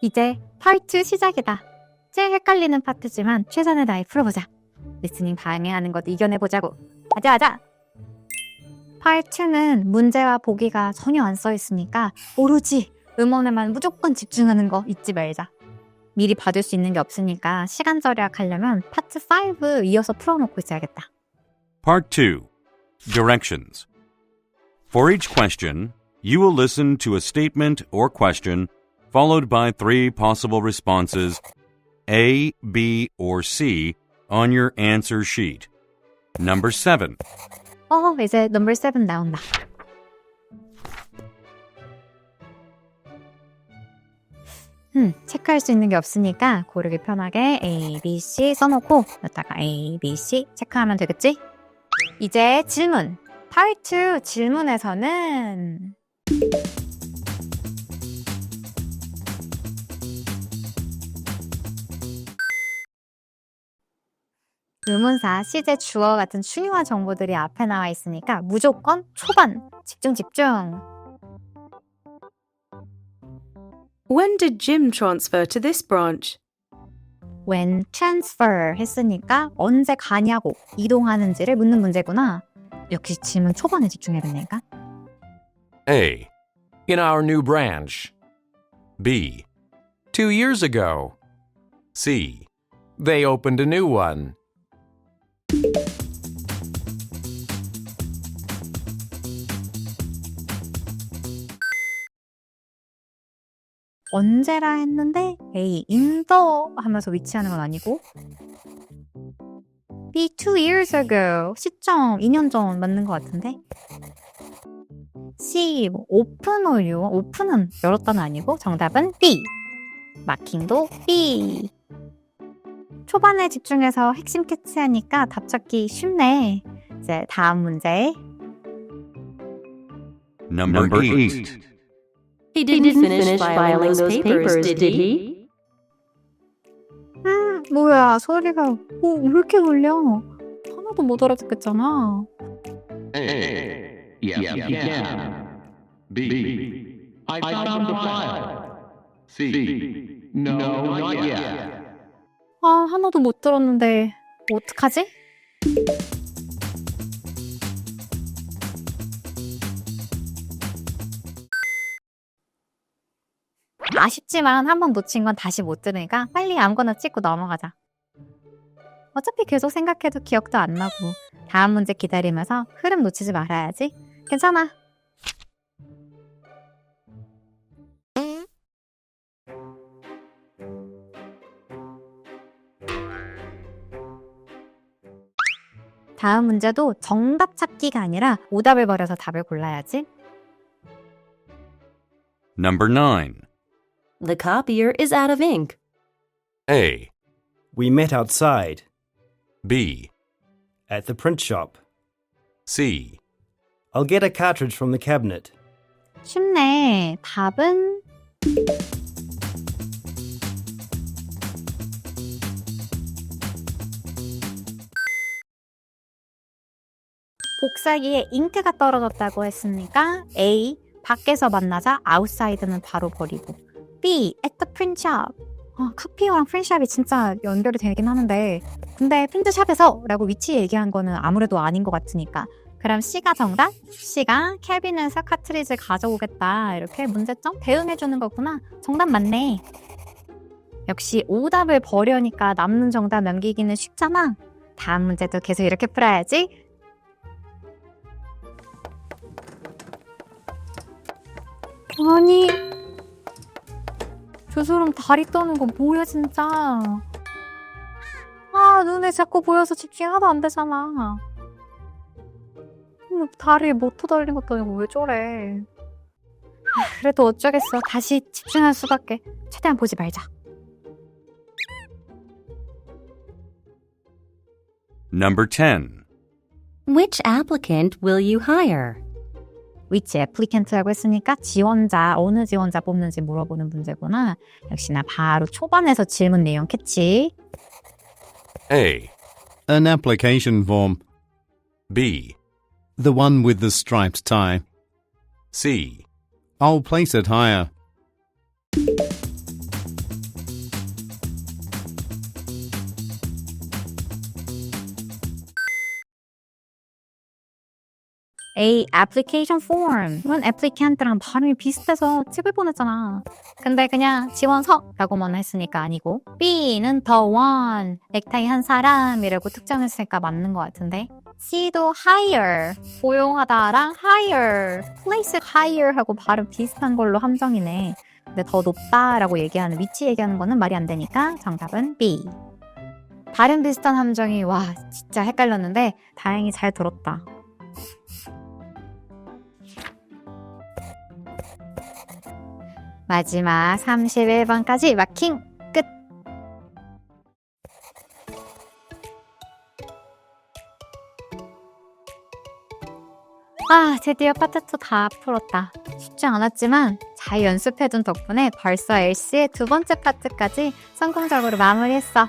이제 파트 시작이다. 제일 헷갈리는 파트지만 최선을 다해 풀어보자. 리스닝 방해하는 것도 이겨내보자고. 가자, 가자! 파트는 문제와 보기가 전혀 안 써 있으니까 오로지 음원에만 무조건 집중하는 거 잊지 말자. 미리 받을 수 있는 게 없으니까 시간 절약하려면 파트 5 이어서 풀어놓고 있어야겠다. Part 2 Directions. For each question, you will listen to a statement or question followed by three possible responses A, B, or C on your answer sheet. Number 7. 어, 이제 넘버 7 나온다. 음, 체크할 수 있는 게 없으니까 고르기 편하게 A, B, C 써놓고 여기다가 A, B, C 체크하면 되겠지? 이제 질문. 파트 2 질문에서는 의문사, 시제, 주어 같은 중요한 정보들이 앞에 나와 있으니까 무조건 초반 집중 집중. When did Jim transfer to this branch? when transfer 했으니까 언제 가냐고 이동하는지를 묻는 문제구나. 역시 질문 초반에 집중해야 된다니까. A. In our new branch. B. Two years ago. C. They opened a new one. 언제라 했는데 A 인더 하면서 위치하는 건 아니고. B two years ago 시점 2년 전 맞는 것 같은데. C 뭐 오픈 올류 오픈은 열었다는 아니고 정답은 B 마킹도 B. 초반에 집중해서 핵심 캐치하니까 답 찾기 쉽네. 이제 다음 문제. Number, 8. He didn't, finish, filing those papers, did he? 음, 뭐야 소리가 뭐, 왜 이렇게 울려 하나도 못 알아듣겠잖아 A. Yes, you can. B. I found the file. C. No, not yet. 아 하나도 못 들었는데 어떡하지? 아쉽지만 한 번 놓친 건 다시 못 들으니까 빨리 아무거나 찍고 넘어가자. 어차피 계속 생각해도 기억도 안 나고 다음 문제 기다리면서 흐름 놓치지 말아야지. 괜찮아. 다음 문제도 정답 찾기가 아니라 오답을 버려서 답을 골라야지. Number 9. The copier is out of ink. A. We met outside B. at the print shop. C. I'll get a cartridge from the cabinet. 쉽네. 답은 복사기에 잉크가 떨어졌다고 했으니까 A 밖에서 만나자 아웃사이드는 바로 버리고 B at the print shop. 어, 카피어랑 프린샵이 진짜 연결이 되긴 하는데 근데 프린트샵에서 라고 위치 얘기한 거는 아무래도 아닌 것 같으니까. 그럼 C가 정답? C가 캐비넷에서 카트리지 가져오겠다. 이렇게 문제점 대응해주는 거구나. 정답 맞네. 역시 오답을 버려니까 남는 정답 남기기는 쉽잖아. 다음 문제도 계속 이렇게 풀어야지. 아니 조소름 다리 떠는 거 뭐야 진짜? 아 눈에 자꾸 보여서 집중이 하나도 안 되잖아. 음, 다리에 모터 달린 것도 아니고 왜 저래? 아, 그래도 어쩌겠어. 다시 집중할 수밖에. 최대한 보지 말자. Number 10. Which applicant will you hire? 위치 애플리켄트라고 했으니까 지원자 어느 지원자 뽑는지 물어보는 문제구나 역시나 바로 초반에서 질문 내용 캐치 A. An application form. B. The one with the striped tie. C. I'll place it higher. A. application form. 이건 applicant랑 발음이 비슷해서 책을 보냈잖아. 근데 그냥 지원서라고만 했으니까 아니고. B는 the one. 넥타이 한 사람이라고 특정했으니까 맞는 것 같은데. C도 hire. 고용하다랑 hire. place hire 하고 발음 비슷한 걸로 함정이네. 근데 더 높다라고 얘기하는 위치 얘기하는 거는 말이 안 되니까 정답은 B. 발음 비슷한 함정이 와 진짜 헷갈렸는데 다행히 잘 들었다. 마지막 31번까지 마킹 끝. 아, 드디어 파트 2다 풀었다. 쉽지 않았지만 잘 연습해둔 덕분에 벌써 엘시의 두 번째 파트까지 성공적으로 마무리했어.